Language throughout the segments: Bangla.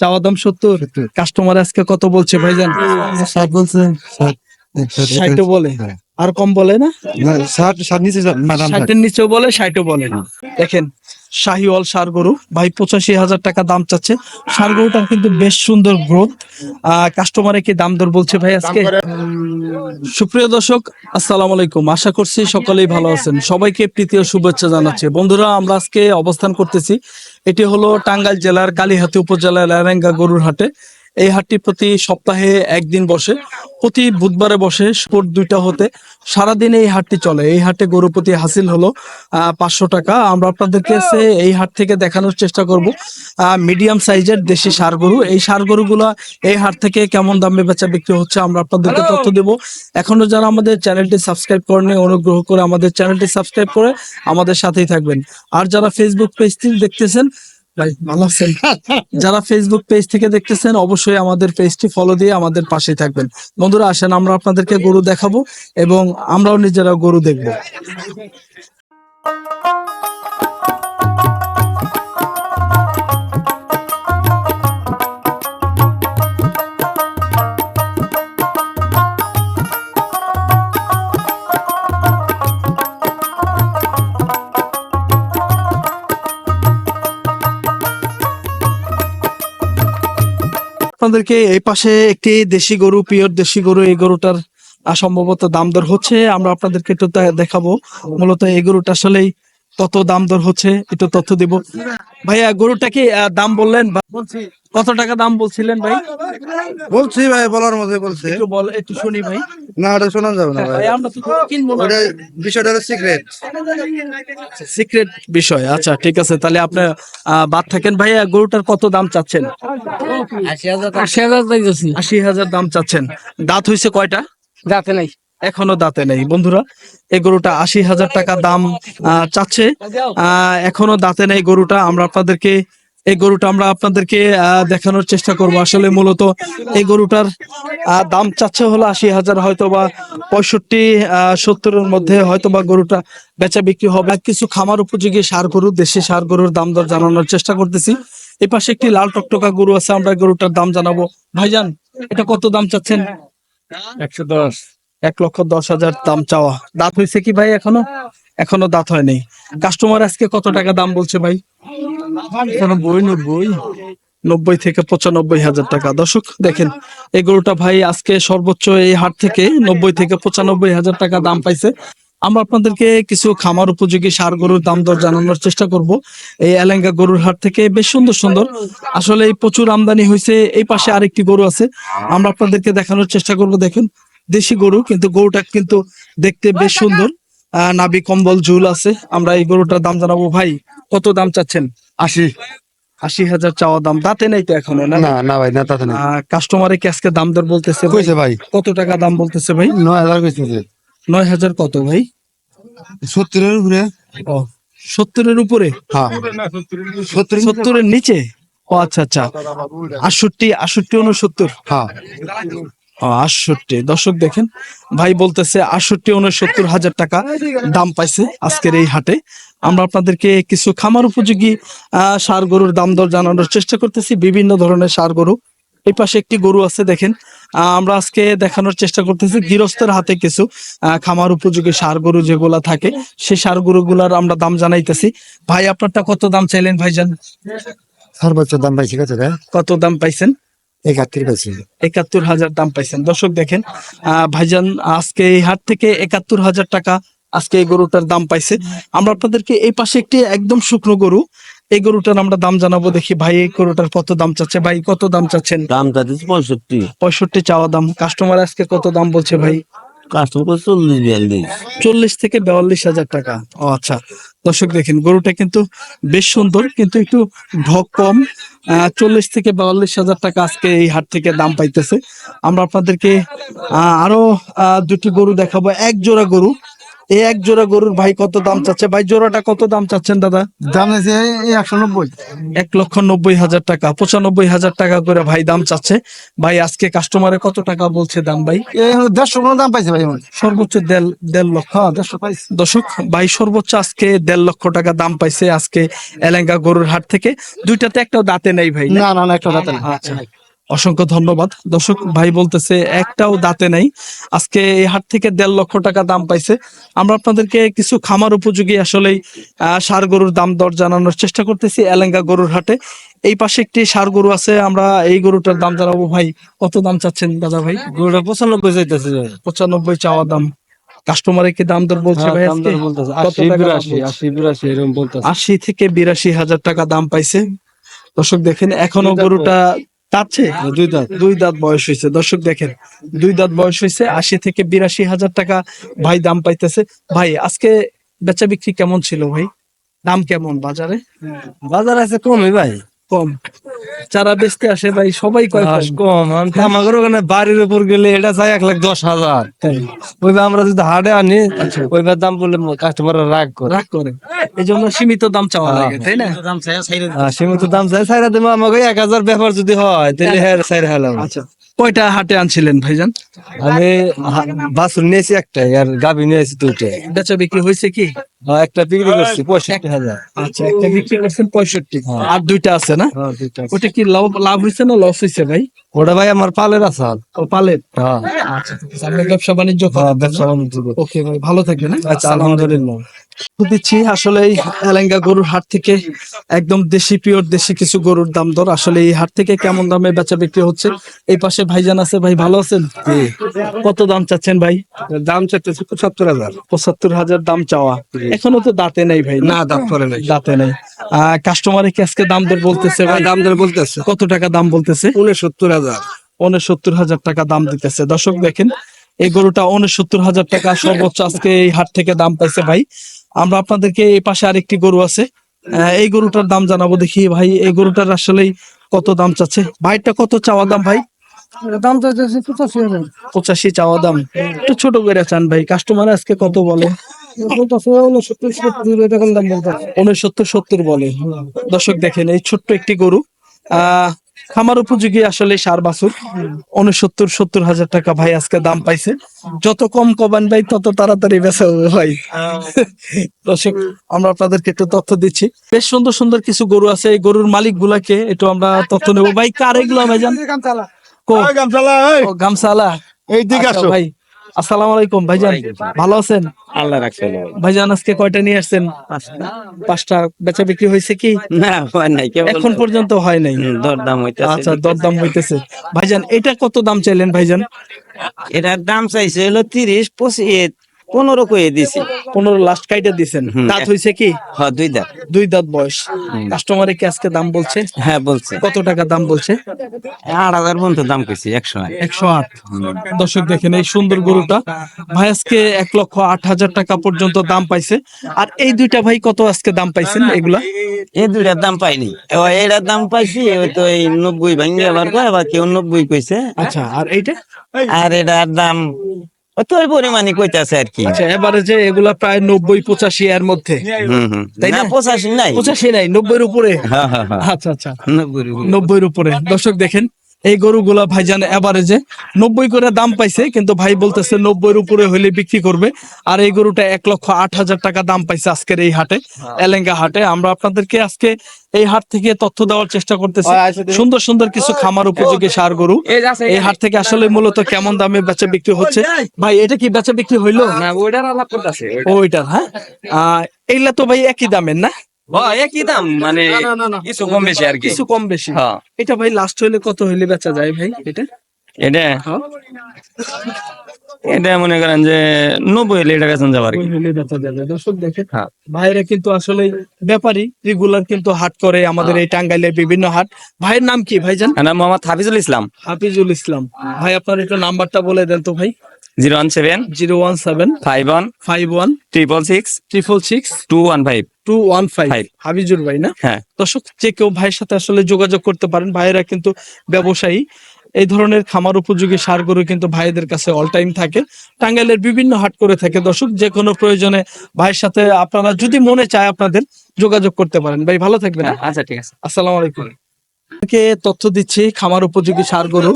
চাওয়া দাম সত্তর। কাস্টমার আজকে কত বলছে ভাইজান? ষাট বলছে। ষাট। ষাটও বলে? হ্যাঁ। আর কম বলে না? না, ষাট ষাট নিচে। ষাটের নিচেও বলে ষাটও বলে দেখেন শাহিওয়াল সার গরু। ভাই পঁচাশি হাজার টাকা দাম চাচ্ছে। সার গরুটার কিন্তু বেশ সুন্দর গ্রোথ। কাস্টমারে কি দাম দর বলছে ভাই আজকে? সুপ্রিয় দর্শক আসসালাম আলাইকুম। আশা করছি সকলেই ভালো আছেন। সবাইকে প্রীতীয় শুভেচ্ছা জানাচ্ছি। বন্ধুরা আমরা আজকে অবস্থান করতেছি। এটি হলো টাঙ্গাইল জেলার কালীহাতি উপজেলার ল্যারেঙ্গা গরুর হাটে। এই হাটটি প্রতি সপ্তাহে একদিন বসে প্রতি বুধবারে বসে ভোর দুইটা হতে। সারাদিন এই হাটটি চলে। এই হাটে গরু প্রতি হাসিল হলো পাঁচশো টাকা। আমরা আপনাদেরকে এই হাট থেকে দেখানোর চেষ্টা করব। মিডিয়াম সাইজের দেশি সার গরু। এই সার গরুগুলা এই হাট থেকে কেমন দামে বেচা বিক্রি হচ্ছে আমরা আপনাদেরকে তথ্য দেব। এখনও যারা আমাদের চ্যানেলটি সাবস্ক্রাইব করেনি অনুগ্রহ করে আমাদের চ্যানেলটি সাবস্ক্রাইব করে আমাদের সাথেই থাকবেন। আর যারা ফেসবুক পেজটি দেখতেছেন যারা ফেসবুক পেজ থেকে দেখতেছেন অবশ্যই আমাদের পেজটি ফলো দিয়ে আমাদের পাশে থাকবেন। বন্ধুরা আসেন আমরা আপনাদেরকে গরু দেখাবো এবং আমরাও নিজেরা গরু দেখব। আপনাদেরকে এই পাশে একটি দেশি গরু, পিওর দেশি গরু, এই গরুটার সম্ভবত দাম দর হচ্ছে। আমরা আপনাদেরকে একটু দেখাবো। মূলত এই গরুটা আসলেই কত দাম দর হচ্ছে একটু তথ্য দিব। ভাইয়া গরুটা কি দাম বললেন কত টাকা দাম বলছিলেন ভাই? বলছি ভাই বলার মধ্যে বলছে। একটু বল একটু শুনি ভাই। না ওটা শোনা যাবে না ভাই। আমরা তো কিনবো না। বিষয়টা হলো সিক্রেট সিক্রেট বিষয় আচ্ছা ঠিক আছে তাহলে আপনি আহ, বাদ থাকেন। ভাইয়া গরুটার কত দাম চাচ্ছেন? আশি হাজার আশি হাজার দাম চাচ্ছেন। দাঁত হয়েছে কয়টা? যাতে নাই। এখনও দাঁতে নেই। বন্ধুরা, এই গরুটা আশি হাজার টাকা দাম চাচ্ছে। এখনও দাঁতে নেই গরুটা। আমরা আপনাদেরকে, এই গরুটা আমরা আপনাদেরকে দেখানোর চেষ্টা করব। আসলে মূলত এই গরুটার দাম চাচ্ছে হলো আশি হাজার হয়তো বা পঁয়ষট্টি সত্তরের মধ্যে হয়তো বা গরুটা বেচা বিক্রি হবে। কিছু খামার উপযোগী সার গরু, দেশি সার গরুর দাম দর জানানোর চেষ্টা করতেছি। এই পাশে একটি লাল টকটকা গরু আছে, আমরা গরুটার দাম জানাব। ভাইজান, এটা কত দাম চাচ্ছেন? একশো দশ। এক লক্ষ দশ হাজার দাম চাওয়া। দাঁত হয়েছে কি ভাই এখনও? এখনও দাঁত হয়নি। কাস্টমার আজকে কত টাকা দাম বলছে ভাই? বই নব্বই নব্বই থেকে পঁচানব্বই হাজার টাকা। দর্শক দেখেন এই গরুটা ভাই আজকে সর্বোচ্চ এই হাট থেকে নব্বই থেকে পঁচানব্বই হাজার টাকা দাম পাইছে। আমরা আপনাদেরকে কিছু খামার উপযোগী সার গরুর দাম দর জানানোর চেষ্টা করব। এই এলেঙ্গা গরুর হাট থেকে বেশ সুন্দর সুন্দর। আসলে এই প্রচুর আমদানি হয়েছে এই পাশে আরেকটি গরু আছে। আমরা আপনাদেরকে দেখানোর চেষ্টা করব দেখেন। দেশি গরু কিন্তু গরুটা কিন্তু দেখতে বেশ সুন্দর। আহ, নাভি কম্বল ঝুল আছে। আমরা এই গরুটার দাম জানাব ভাই কত দাম চাচ্ছেন? আশি। আশি হাজার চাওয়া দাম। দাঁতে নেই তো এখনও না? না না ভাই না তাতে না কাস্টমারে কি আজকে দাম দর বলতেছে ভাই? কইছে ভাই। কত টাকা দাম বলতেছে ভাই? নয় হাজার কইছে নয় হাজার কত ভাই? সত্তরের উপরে। ও সত্তরের উপরে? হ্যাঁ। সত্তরের নিচে। ও আচ্ছা আচ্ছা। আটষট্টি আটষট্টি উনসত্তর হ্যাঁ। আটষট্টি। দর্শক দেখেন ভাই বলতেছে আটষট্টি উনসত্তর হাজার টাকা দাম পাইছে আজকের এই হাটে। আমরা আপনাদেরকে কিছু খামার উপযোগী আহ, ষাঁড় গরুর দাম দর জানানোর চেষ্টা করতেছি। বিভিন্ন ধরনের সার গরু। এই পাশে একটি গরু আছে দেখেন। আহ, আমরা আজকে দেখানোর চেষ্টা করতেছি গৃহস্থের হাতে কিছু খামার উপযোগী সার গরু যেগুলা থাকে সেই সার গরু গুলার আমরা দাম জানাইতেছি। ভাই আপনারটা কত দাম চাইলেন ভাইজান? সর্বোচ্চ দাম পাইছে কত কত দাম পাইছেন? একাত্তর পাইছে একাত্তর হাজার দাম পাইছেন। দর্শক দেখেন আহ, ভাইজান আজকে এই হাট থেকে একাত্তর হাজার টাকা আজকে এই গরুটার দাম পাইছে। আমরা আপনাদেরকে এই পাশে একটি একদম শুকনো গরু এই গরুটার আমরা দাম জানাব। দেখি ভাই এই গরুটার কত দাম চাচ্ছে? ভাই কত দাম চাচ্ছেন? দাম চাচ্ছে পঁয়ষট্টি। পঁয়ষট্টি চাওয়া দাম। কাস্টমার আজকে কত দাম বলছে ভাই? কাস্টমার চল্লিশ বিয়াল্লিশ। চল্লিশ থেকে বিয়াল্লিশ হাজার টাকা। ও আচ্ছা দর্শক দেখেন, গরুটা কিন্তু বেশ সুন্দর, কিন্তু একটু ঢক কম। চল্লিশ থেকে বিয়াল্লিশ হাজার টাকা আজকে এই হাট থেকে দাম পাইতেছে। আমরা আপনাদেরকে আরও দুটি গরু দেখাবো এক জোড়া গরু। এই এক জোড়া গরুর ভাই কত দাম চাচ্ছে? ভাই জোড়াটা কত দাম চাচ্ছেন দাদা? দাম আছে একশো নব্বই। এক লক্ষ নব্বই হাজার টাকা পঁচানব্বই হাজার টাকা করে ভাই দাম চাচ্ছে। ভাই আজকে কাস্টমারে কত টাকা বলছে দাম ভাই? দেড়শো কোনো দাম পাইছে ভাই সর্বোচ্চ দেড় দেড় লক্ষ। দেড়শো পাইছে। দর্শক ভাই সর্বোচ্চ আজকে দেড় লক্ষ টাকা দাম পাইছে আজকে এলেঙ্গা গরুর হাট থেকে। দুইটাতে একটাও দাঁতে নেই ভাই না? না একটা দাঁত আচ্ছা। অসংখ্য ধন্যবাদ। দর্শক ভাই বলতেছে একটাও দাঁতে নাই। আজকে এই হাট থেকে দেড় লক্ষ টাকা দাম পাইছে। আমরা আপনাদেরকে কিছু খামার উপযোগী আসলে সার গরুর দাম দর জানানোর চেষ্টা করতেছি এলেঙ্গা গরুর হাটে। এই পাশে একটি সার গরু আছে আমরা এই গরুটার দাম জানাব। ভাই কত দাম চাচ্ছেন দাদা ভাই? গরুটা পঁচানব্বই চাইতেছে পঁচানব্বই চাওয়া দাম। কাস্টমারে কি দাম দর বলছে ভাই আজকে? এরকম বলতেছে। আশি থেকে বিরাশি হাজার টাকা দাম পাইছে। দর্শক দেখেন এখনও গরুটা তাচ্ছে দুই দাঁত। দুই দাঁত বয়স হয়েছে। দর্শক দেখেন দুই দাঁত বয়স হয়েছে আশি থেকে বিরাশি হাজার টাকা ভাই দাম পাইতেছে। ভাই আজকে বেচা বিক্রি কেমন ছিল ভাই? দাম কেমন বাজারে? বাজার আছে কমই ভাই। কম। চারা বেচতে আসে ভাই সবাই কয় কম। কম। আমাদের ওখানে বাড়ির উপর গেলে এটা চাই এক লাখ দশ হাজার। ওই আমরা যদি হাটে আনি ওইবার দাম বলে কাস্টমাররা রাগ করে। রাগ করে। এই জন্য সীমিত দাম চাওয়া লাগে তাই না? হ্যাঁ, সীমিত দাম চাই সাইরা দেবো আমাকে এক হাজার ব্যাপার যদি হয় তাহলে হ্যাঁ। সাইরা হেলাম। আচ্ছা। কয়টা হাটে আনছিলেন ভাইজান? আমি বাছুর নিয়েছি একটা আর গাভি নিয়েছি দুটো বেচা বিক্রি হয়েছে কি? একটা বিক্রি করছি পঁয়ষট্টি হাজার। আচ্ছা একটা বিক্রি করছেন পঁয়ষট্টি। হ্যাঁ। আর দুইটা আছে না? হ্যাঁ, ওটা কি লাভ লাভ হয়েছে না লস হয়েছে ভাই? ওটা ভাই আমার পালের আসাল ও পালেন হ্যাঁ। আচ্ছা ব্যবসা বাণিজ্য হ্যাঁ, ব্যবসা বাণিজ্য ওকে ভাই ভালো থাকবেন হ্যাঁ? আচ্ছা আলহামদুলিল্লাহ। দিচ্ছি আসলে এই এলেঙ্গা গরুর হাট থেকে একদম দেশি পিওর দেশি কিছু গরুর দাম দর। আসলে এই হাট থেকে কেমন দামে বেচা বিক্রি হচ্ছে? এই পাশে ভাইজান আছে ভাই ভালো আছেন? কত দাম চাচ্ছেন ভাই? দাম চাইতেছি পঁচাত্তর হাজার। পঁচাত্তর হাজার দাম চাওয়া। এখনও তো দাঁতে নেই ভাই না? দাঁত করে নাই। দাঁতে নেই। আহ কাস্টমারে কি আজকে দাম দর বলতেছে ভাই? দাম দর বলতেছে। কত টাকা দাম বলতেছে? উনসত্তর হাজার উনসত্তর হাজার টাকা দাম দিতেছে। দর্শক দেখেন এই গরুটা উনসত্তর হাজার টাকা সর্বোচ্চ আজকে এই হাট থেকে দাম পাইছে ভাই। আমরা আপনাদেরকে এই পাশে আরেকটি গরু আছে। এই গরুটার দাম জানাব দেখি ভাই এই গরুটার আসলে কত দাম চাচ্ছে? ভাইটা কত চাওয়া দাম ভাই? দাম পঁচাশি হাজার। পঁচাশি চাওয়া দাম। একটু ছোট করে চান ভাই কাস্টমার আজকে কত বলে? উনসত্তর সত্তর বলে। দর্শক দেখেন এই ছোট্ট একটি গরু। আহ খামার উপযোগী আসলে সার বাছুর। উনসত্তর সত্তর হাজার টাকা ভাই আজকে দাম পাইছে। যত কম কমান ভাই তত তাড়াতাড়ি বেচা হবে ভাই। দর্শক আমরা আপনাদেরকে একটু তথ্য দিচ্ছি। বেশ সুন্দর সুন্দর কিছু গরু আছে। এই গরুর মালিক গুলাকে একটু আমরা তথ্য নেব ভাই কার এগুলো ভাই জান গামছালা। গামছালা। এই দিকে আচ্ছা, আসো। ভাই। আসসালামু আলাইকুম ভাইজান। ভালো আছেন? আল্লাহ রাখছে ভাইজান আজকে কয়টা নিয়ে আসছেন? পাঁচটা। বেচা বিক্রি হয়েছে কি? না হয় নাই এখন পর্যন্ত হয় নাই। দরদাম হইতেছে। আচ্ছা দরদাম হইতেছে। ভাইজান এটা কত দাম চাইলেন ভাইজান? এটার দাম চাইছে হলো তিরিশ পঁচিশ পনেরো কয়ে দিছি পনেরো লাস্ট কাইটা দিছেন। দাঁত হইছে কি? হ্যাঁ দুই দাঁত। দুই দাঁত বয়স। কাস্টমারে কি আজকে দাম বলছে? হ্যাঁ বলছে। কত টাকা দাম বলছে? আট হাজার পর্যন্ত দাম কইছি একশো আট। একশো আট। দর্শক দেখেন এই সুন্দর গরুটা। ভাই আজকে এক লক্ষ আট হাজার টাকা পর্যন্ত দাম পাইছে। আর এই দুইটা ভাই কত আজকে দাম পাইছেন এগুলা? এই দুইটার দাম পাইনি। এটার দাম পাইছি তো এই নব্বই ভাঙ্গি আবার কেউ নব্বই কইছে। আচ্ছা আর এইটা? আর এটার দাম ওই তো পরিমাণই কইতাছে আর কি। আচ্ছা এবারে যে এগুলা প্রায় নব্বই পঁচাশি এর মধ্যে। তাই না? না? পঁচাশি নাই। পঁচাশি নাই নব্বইয়ের উপরে? হ্যাঁ হ্যাঁ হ্যাঁ। আচ্ছা আচ্ছা। নব্বইয়ের উপরে। দর্শক দেখেন এই গরুগুলা ভাইজান এভারেজে নব্বই করে দাম পাইছে কিন্তু ভাই বলতেছে নব্বইয়ের উপরে হইলে বিক্রি করবে। আর এই গরুটা এক লক্ষ আট হাজার টাকা দাম পাইছে আজকের এই হাটে এলেঙ্গা হাটে। আমরা আপনাদেরকে আজকে এই হাট থেকে তথ্য দেওয়ার চেষ্টা করতেছি। সুন্দর সুন্দর কিছু খামার উপযোগী সার গরু। এই হাট থেকে আসলে মূলত কেমন দামে বেচা বিক্রি হচ্ছে? ভাই এটা কি বেচা বিক্রি হইল? ওইটার হ্যাঁ? আহ এইগুলা তো ভাই একই দামের না? একই দাম মানে কিছু কম বেশি আর কি। কিছু কম বেশি। হ্যাঁ। এটা ভাই লাস্ট হইলে কত হইলে বেচা যায় ভাই এটা? এটা? হ্যাঁ। এটা মনে করেন যে নব্বই লিটার বেতন যাবার ওই হইলে বেচা যাবে। দর্শক দেখেন হ্যাঁ। ভাইরা কিন্তু আসলে ব্যাপারী রেগুলার কিন্তু হাট করে আমাদের এই টাঙ্গাইলের বিভিন্ন হাট। ভাইয়ের নাম কি ভাই ভাইজান নাম মোহাম্মদ হাফিজুল ইসলাম। হাফিজুল ইসলাম। ভাই আপনার একটু নাম্বারটা বলে দেন তো ভাই। Zero one seven zero one seven five one five one triple six triple six two one five two one five. Habijur ভাই না? হ্যাঁ। দর্শক যে কেউ ভাইয়ের সাথে আসলে যোগাযোগ করতে পারেন ভাইয়েরা কিন্তু ব্যবসায়ী। এই ধরনের খামার উপযোগী সার গরু কিন্তু ভাইদের কাছে অল টাইম থাকে। টাঙ্গাইলের বিভিন্ন হাট করে থাকে। দর্শক যে কোনো প্রয়োজনে ভাইয়ের সাথে আপনারা যদি মনে চায় আপনাদের যোগাযোগ করতে পারেন। ভাই ভালো থাকবেন আচ্ছা ঠিক আছে। আসসালামু আলাইকুম। কে তথ্য দিচ্ছি? খামার উপযোগী সার গরু।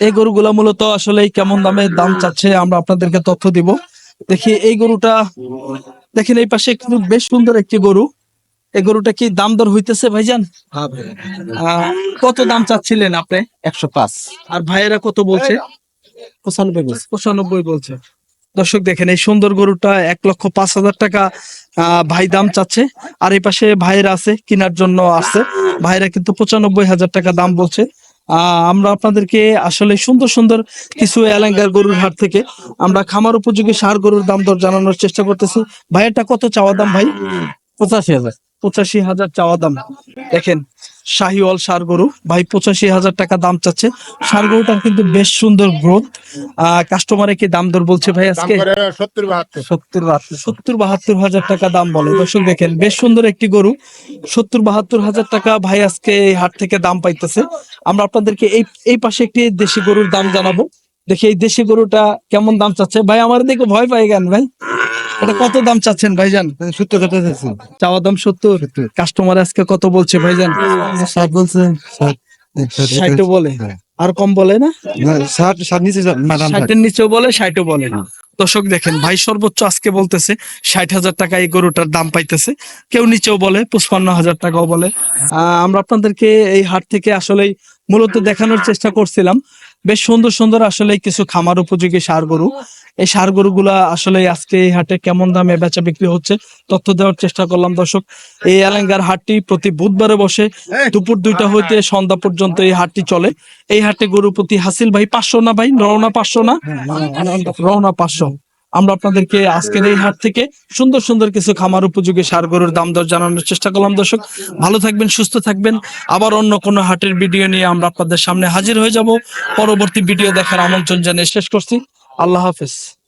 এই গরুগুলা মূলত আসলে কেমন দামে দাম চাচ্ছে আমরা আপনাদেরকে তথ্য দিব। দেখি এই গরুটা দেখেন এই পাশে কিন্তু বেশ সুন্দর একটি গরু। এই গরুটা কি দাম দর হইতেছে ভাইজান? আহ, কত দাম চাচ্ছিলেন আপনি? একশো পাঁচ। আর ভাইয়েরা কত বলছে? পঁচানব্বই বলছে। পঁচানব্বই বলছে। দর্শক দেখেন, এই সুন্দর গরুটা এক লক্ষ পাঁচ হাজার টাকা ভাই দাম চাচ্ছে। আর এই পাশে ভাইয়েরা আছে, কেনার জন্য আসছে। ভাইরা কিন্তু পঁচানব্বই হাজার টাকা দাম বলছে। আমরা আপনাদেরকে আসলে সুন্দর সুন্দর কিছু এলাঙ্গার গরুর হাট থেকে আমরা খামার উপযোগী সার গরুর দাম দর জানানোর চেষ্টা করতেছি। ভাইয়েরটা কত চাওয়া দাম ভাই? পঁচাশি হাজার। পঁচাশি হাজার চাওয়া দাম। দেখেন শাহিওয়াল সার গরু। ভাই পঁচাশি হাজার টাকা দাম চাচ্ছে। সার গরুটার কিন্তু বেশ সুন্দর গ্রোথ। কাস্টমারে কি দাম দর বলছে ভাই আজকে? সত্তর বাহাত্তর। সত্তর বাহাত্তর। সত্তর বাহাত্তর হাজার টাকা দাম বলে। দর্শক দেখেন বেশ সুন্দর একটি গরু। সত্তর বাহাত্তর হাজার টাকা ভাই আজকে এই হাট থেকে দাম পাইতেছে। আমরা আপনাদেরকে এই এই পাশে একটি দেশি গরুর দাম জানাব। দেখি এই দেশি গরুটা কেমন দাম চাচ্ছে? ভাই আমার দেখে ভয় পাই কেন ভাই? এটা কত দাম চাচ্ছেন ভাইজান? সত্তর কথা চাচ্ছি চাওয়া দাম সত্তর। কাস্টমার আজকে কত বলছে ভাইজান? ষাট বলছে। ষাট বলে। হ্যাঁ। আর কম বলে না? ষাটের নিচেও বলে ষাটও বলে দর্শক দেখেন ভাই সর্বোচ্চ আজকে বলতেছে ষাট হাজার টাকা এই গরুটার দাম পাইতেছে। কেউ নিচেও বলে পঁচপান্ন হাজার টাকাও বলে। আহ, আমরা আপনাদেরকে এই হাট থেকে আসলে মূলত দেখানোর চেষ্টা করছিলাম। বেশ সুন্দর সুন্দর আসলে কিছু খামার উপযোগী সার গরু। এই সার গরুগুলা আসলে আজকে এই হাটে কেমন দামে বেচা বিক্রি হচ্ছে তথ্য দেওয়ার চেষ্টা করলাম দর্শক। এই এলাঙ্গার হাটটি প্রতি বুধবারে বসে দুপুর দুইটা হইতে সন্ধ্যা পর্যন্ত এই হাটটি চলে। এই হাটে গরু প্রতি হাসিল ভাই পাঁচশো না ভাই? রওনা পাঁচশো না? রওনা পাঁচশো। আমরা আপনাদেরকে আজকের এই হাট থেকে সুন্দর সুন্দর কিছু খামার উপযোগী সার গরুর দাম দর জানানোর চেষ্টা করলাম, দর্শক। ভালো থাকবেন, সুস্থ থাকবেন। আবার অন্য কোনো হাটের ভিডিও নিয়ে আমরা আপনাদের সামনে হাজির হয়ে যাব। পরবর্তী ভিডিও দেখার আমন্ত্রণ জানিয়ে শেষ করছি। আল্লাহ হাফেজ।